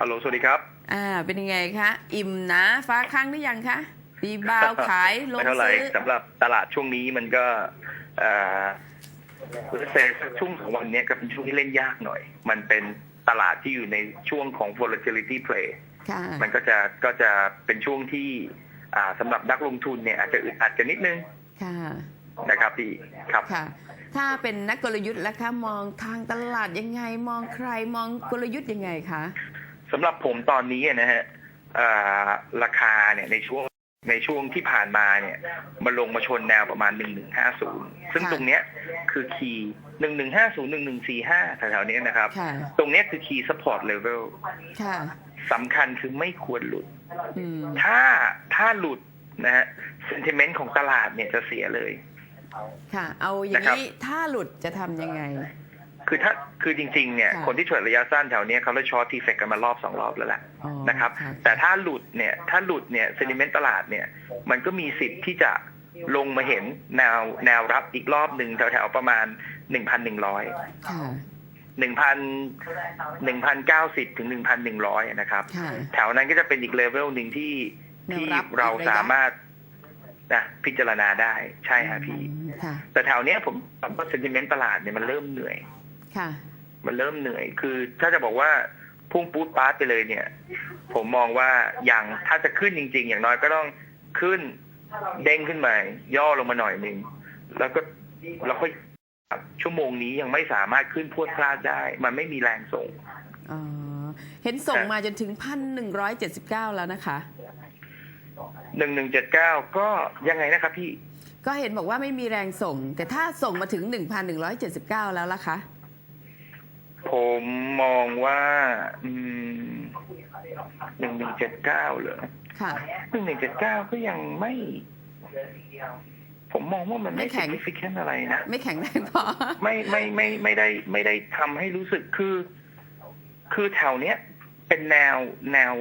ฮัลโหล สวัสดีครับ อ่า เป็นยังไงคะ อิ่มนะฟ้าค้างหรือยังคะรีบาวขายลงไม่เท่าไหร่ซื้อสำหรับตลาดช่วงนี้มันก็เอ่อเซช่วงสองวันเนี้ยก็เป็นช่วงที่เล่นยากหน่อย มันเป็นตลาดที่อยู่ในช่วงของ volatility play ค่ะมันก็จะก็จะเป็นช่วงที่ อ่าสำหรับนักลงทุนเนี่ยอาจจะอึดอัดกันนิดนึงค่ะนะครับพี่ครับ ค่ะ ถ้าเป็นนักกลยุทธ์แล้วคะมองทางตลาดยังไงมองใครมองกลยุทธ์ยังไงคะ สำหรับผมตอนนี้นะฮะเอ่อราคาเนี่ยในช่วงในช่วงที่ผ่านมาเนี่ยมาลงมาชนแนวประมาณ 1150 ซึ่งค่ะตรงเนี้ยคือคีย์ 1150 1145 แถวๆเนี้ยนะครับค่ะตรงเนี้ยคือ key support level ค่ะสำคัญคือไม่ควรหลุดอืมถ้าถ้าหลุดนะฮะ sentiment ของตลาดเนี่ยจะเสียเลย ค่ะ เอาอย่างนะครับนี้ถ้าหลุดจะทำยังไง คือถ้าคือจริงๆเนี่ยค่ะคนที่เทรดระยะสั้นแถวเนี้ยเขาได้ช็อตทีเฟกกันมารอบสองรอบแล้วแหละอ๋อนะครับค่ะแต่ถ้าหลุดเนี่ยถ้าหลุดเนี่ยเซนิเมนต์ตลาดเนี่ย มันก็มีสิทธิ์ที่จะลงมาเห็นแนวแนวรับอีกรอบหนึ่งแถวๆประมาณหนึ่งพันหนึ่งร้อยค่ะหนึ่งพันหนึ่งพันเก้าสิบถึงหนึ่งพันหนึ่งร้อยนะครับค่ะแถวนั้นก็จะเป็นอีกเลเวลหนึ่งที่แนวที่รับเราอีกระยะสามารถนะพิจารณาได้ใช่ฮะพี่อืมค่ะแต่แถวเนี้ยผมว่าเซนติเมนต์ตลาดเนี่ยมันเริ่มเหนื่อย ค่ะมันเริ่มเหนื่อย คือถ้าจะบอกว่าพุ่งปูดปาร์ตไปเลยเนี่ย ผมมองว่าอย่างถ้าจะขึ้นจริง ๆ อย่างน้อยก็ต้องขึ้นเด้งขึ้นมาย่อลงมาหน่อยหนึ่งแล้วก็แล้วค่อยชั่วโมงนี้ยังไม่สามารถขึ้นพรวดพลาดได้ มันไม่มีแรงส่งอ๋อเห็นส่งครับมาจนถึงพันหนึ่งร้อยเจ็ดสิบเก้าแล้วนะคะหนึ่งหนึ่งเจ็ดเก้าก็ยังไงนะครับพี่ ก็เห็นบอกว่าไม่มีแรงส่ง แต่ถ้าส่งมาถึง1,179แล้วล่ะคะ ผมมองว่าหนึ่งหนึ่งเจ็ดเก้าเหรอค่ะหนึ่งหนึ่งเจ็ดเก้าก็ยังไม่ ผมมองว่ามันไม่ไม่แข็ง significant อะไรนะ ไม่แข็งแรงพอ ไม่ไม่ไม่ไม่ได้ไม่ได้ทำให้รู้สึกคือ คือแถวเนี้ย เป็นแนวแนว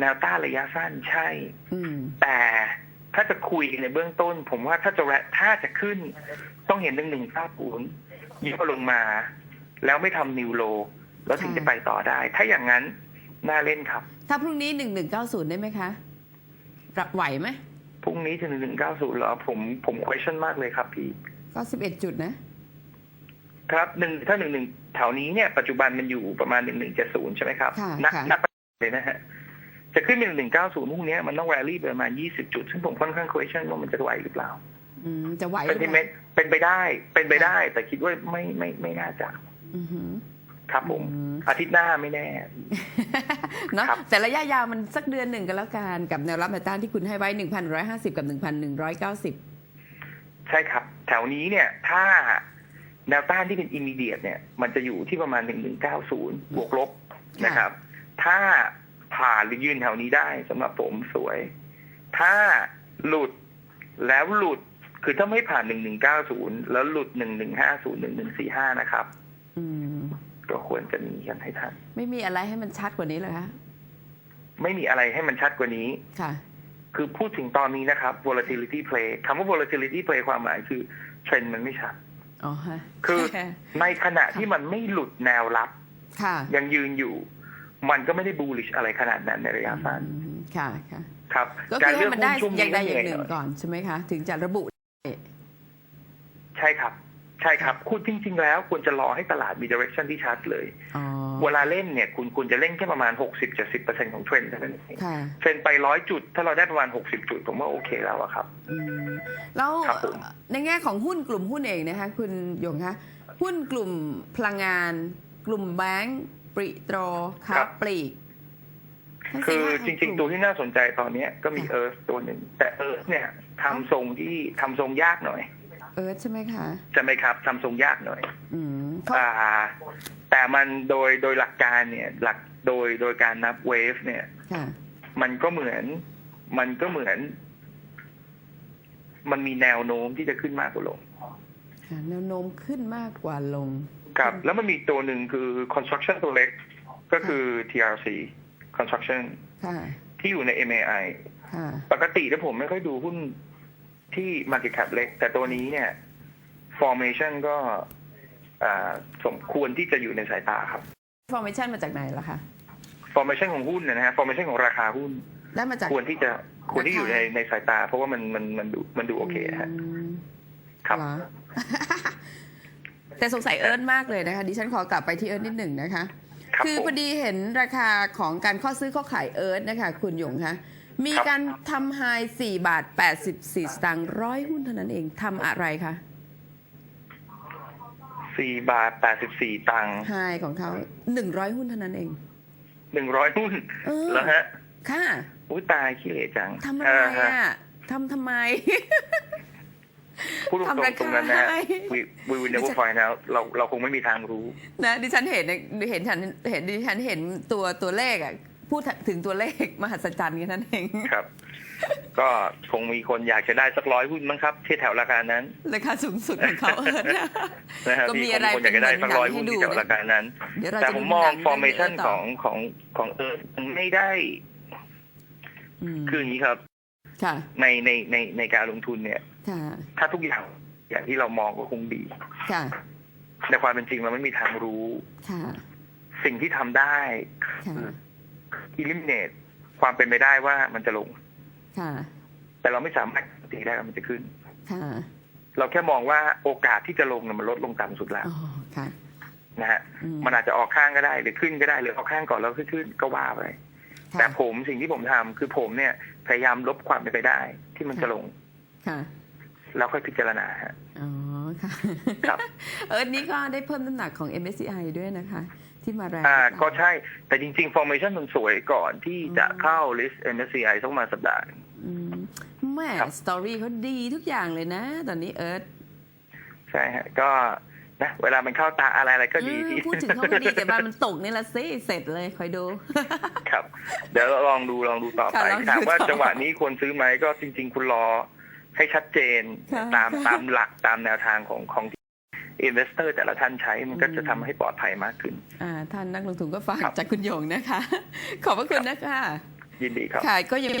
แนวต้านระยะสั้นใช่อืมแต่ถ้าจะคุยในเบื้องต้น ผมว่าถ้าจะแวะถ้าจะขึ้น ต้องเห็นหนึ่งหนึ่งเก้าศูนย์ย่อลงมา แล้วไม่ทำนิวโลแล้วถึงค่ะจะไปต่อได้ ถ้าอย่างนั้น น่าเล่นครับ ถ้าพรุ่งนี้1190ได้ไหมคะรับไหวไหมพรุ่งนี้ถึงหนึ่งเก้าศูนย์เหรอผมผม question มากเลยครับพี่ก็11จุดนะ ครับหนึ่งถ้าหนึ่งหนึ่งแถวนี้เนี่ยปัจจุบันมันอยู่ประมาณหนึ่งหนึ่งเจ็ดศูนย์ใช่ไหมครับค่ะณค่ะณปัจจุบันเลยนะฮะจะขึ้นเป็นหนึ่งเก้าศูนย์พรุ่งนี้มันต้องแรลลี่ไปประมาณยี่สิบจุด ซึ่งผมค่อนข้าง question ว่ามันจะไหวหรือเปล่าอืมจะไหวหเป็รืนอที่เปเมล่าเป็นไปได้เป็นไปได้ แต่คิดว่าไม่ไม่ไม่น่าจะอือหือ ครับผมอืมอาทิตย์หน้าไม่แน่เนาะครับแต่ระยะยาวมันสักเดือนหนึ่งกันแล้วกันกับแนวรับแนวต้านที่คุณให้ไว้1,150กับ1,190ใช่ครับ แถวนี้เนี่ย ถ้าแนวต้านที่เป็น immediate เนี่ย มันจะอยู่ที่ประมาณหนึ่งหนึ่งเก้าศูนย์บวกลบค่ะนะครับ ถ้าผ่านหรือยืนแถวนี้ได้สำหรับผมสวย ถ้าหลุดแล้วหลุดคือถ้าไม่ผ่านหนึ่งหนึ่งเก้าศูนย์แล้วหลุดหนึ่งหนึ่งห้าศูนย์หนึ่งหนึ่งสี่ห้านะครับอืม ก็ควรจะมีกันให้ทันไม่มีอะไรให้มันชัดกว่านี้เลยคะไม่มีอะไรให้มันชัดกว่านี้ค่ะ คือพูดถึงตอนนี้นะครับ volatility play คำว่า volatility play ความหมายคือเทรนด์มันไม่ชัดอ๋อฮะคือในขณะที่มันไม่หลุดแนวรับค่ะยังยืนอยู่ มันก็ไม่ได้ bullish อะไรขนาดนั้นในระยะสั้นอืมค่ะค่ะครับก็กาคืรอเลืให้อกมันหุ้ได้นช่วงอนี้ย่างใดก็อเหนื่ย่าองยหนึ่งหน่อยก่อนใช่ไหมคะ ถึงจะระบุได้ใช่ครับ ใช่ครับคุณจริง ๆ แล้วควรจะรอให้ตลาดมี direction ที่ชัดเลยอ๋อเวลาเล่นเนี่ยคุณคุณจะเล่นแค่ประมาณ 60-70%ของเทรนด์เท่านั้นเองค่ะเทรนด์ไปร้อยจุด ถ้าเราได้ประมาณ 60 จุดผมว่าโอเคแล้วอะครับอืมแล้วครับผมในแง่ของหุ้นกลุ่มหุ้นเองนะคะคุณหยงคะหุ้นกลุ่มพลังงาน กลุ่มแบงก์ปริโตรค้าปลีกทั้คือสี่จริง ๆ ตัวห้ากลุ่มที่น่าสนใจตอนเนี้ยก็มีค่ะเอิร์ธตัวหนึ่งแต่เอิร์ธเนี่ยทำทรงที่ทำทรงยากหน่อย เอิร์ธใช่ไหมคะจะไหมครับทำทรงยากหน่อย อืมเขาอ่า แต่มันโดยโดยหลักการเนี่ย หลักโดยโดยการนับเวฟเนี่ย ค่ะมันก็เหมือน มันก็เหมือน มันมีแนวโน้มที่จะขึ้นมากกว่าลงค่ะแนวโน้มขึ้นมากกว่าลง ครับ แล้วมันมีตัวหนึ่งคือ construction ตัวเล็ก ก็คือ TRC construction ค่ะ ที่อยู่ใน MAI ค่ะ ปกติถ้าผมไม่ค่อยดูหุ้น ที่ market cap เล็ก แต่ตัวนี้เนี่ย formation ก็อ่าสมควรที่จะอยู่ในสายตาครับฟอร์เมชันมาจากไหนล่ะคะ formation ของหุ้นนะฮะ formation ของราคาหุ้นได้มาจากควรที่จะควรที่อยู่ในราคาในสายตา เพราะว่ามันมันมันดูมันดูโอเคฮะมครับเหรอแต่สงสัยเอิร์ธมากเลยนะคะดิฉันขอกลับไปที่เอิร์ธนิดหนึ่งนะคะครับคือผมพอดีเห็นราคาของการข้อซื้อข้อขายเอิร์ธนะคะ คุณหยงคะ มีครับการทำไฮ4บาท84สตางค์ร้อยหุ้นเท่านั้นเองทำอะไรคะสี่บาทแปดสิบสี่ตังค์ไฮของเขา100หุ้นเท่านั้นเองหนึ่งร้อยหุ้นเออแล้วฮะ ค่ะอุ้ยตายขี้เหร่จังทำอะไรเฮอะทำทำไมพูดตรงทำราๆคาตรงนั้นนะฮะให้ we we will ดิ never ฉัน find out เราเราคงไม่มีทางรู้ นะ ดิฉันเห็นเห็นฉันเห็นดิฉันเห็นตัวตัวเลขอะ พูดถึงตัวเลขมหัศจรรย์กันนั่นเองครับ ก็คงมีคนอยากจะได้สักร้อยหุ้นมั้งครับ ที่แถวราคานั้นราคาสูงสุดของเขาเอิร์ธนะนะฮะก็มีคงอะไรคนอยากจะได้สักร้อยเป็นหุ้นหนังให้ที่ดูแถวราคานั้นเดี๋ยวเราแต่จะผมมองดูหนัง formation เรื่องนี้ต่ขอองของของเออมันไม่ได้มคืออย่างนี้ครับค่ะในในในในการลงทุนเนี่ยค่ะถ้าทุกอย่างอย่างที่เรามองก็คงดีค่ะแต่ความเป็นจริงเราไม่มีทางรู้ค่ะสิ่งที่ทำได้ ค่ะ eliminate ความเป็นไปได้ว่ามันจะลงค่ะแต่เราไม่สามารถการันตีได้ว่ามันจะขึ้นค่ะเราแค่มองว่าโอกาสที่จะลงเนี่ยมันลดลงต่ำสุดแล้วอ๋อค่ะนะฮะอืมมันอาจจะออกข้างก็ได้หรือขึ้นก็ได้หรือออกข้างก่อนแล้วขึ้นขึ้นก็ว่าไปค่ะแต่ผมสิ่งที่ผมทำคือผมเนี่ย พยายามลบความเป็นไปได้ ที่มันจะลงค่ะแล้วค่อยพิจารณาฮะอ๋อค่ะครับเอิร์ธนี่ก็ได้เพิ่มน้ำหนักของ MSCI ด้วยนะคะ ที่มาแรงอ่าก็ใช่ แต่จริงๆ formation มันสวยก่อนที่จะเข้า list MSCI สักประมาณสัปดาห์หนึ่งอืมแม่ครับสตอรี่เขาดีทุกอย่างเลยนะ ตอนนี้เอิร์ธใช่ฮะก็นะเวลามันเข้าตาอะไรอะไรก็ดีอืมที่พูดถึงเขาก็ดีแต่บ้านมันตกนี่ละสิเสร็จเลยคอยดู ครับ เดี๋ยวเราลองดูลองดูต่อไปค่ะลองดูถามว่าต่อจังหวะนี้ควรซื้อไหมก็จริง ๆ คุณรอให้ชัดเจนค่ะตามตามหลักตามแนวทางของของ อินเวสเตอร์แต่ละท่านใช้มันก็จะอืมทำให้ปลอดภัยมากขึ้นอ่าท่านนักลงทุนก็ฝากครับจากคุณหยงนะคะ ขอบพระคุณนะคะ ยินดีครับค่ะก็ยัง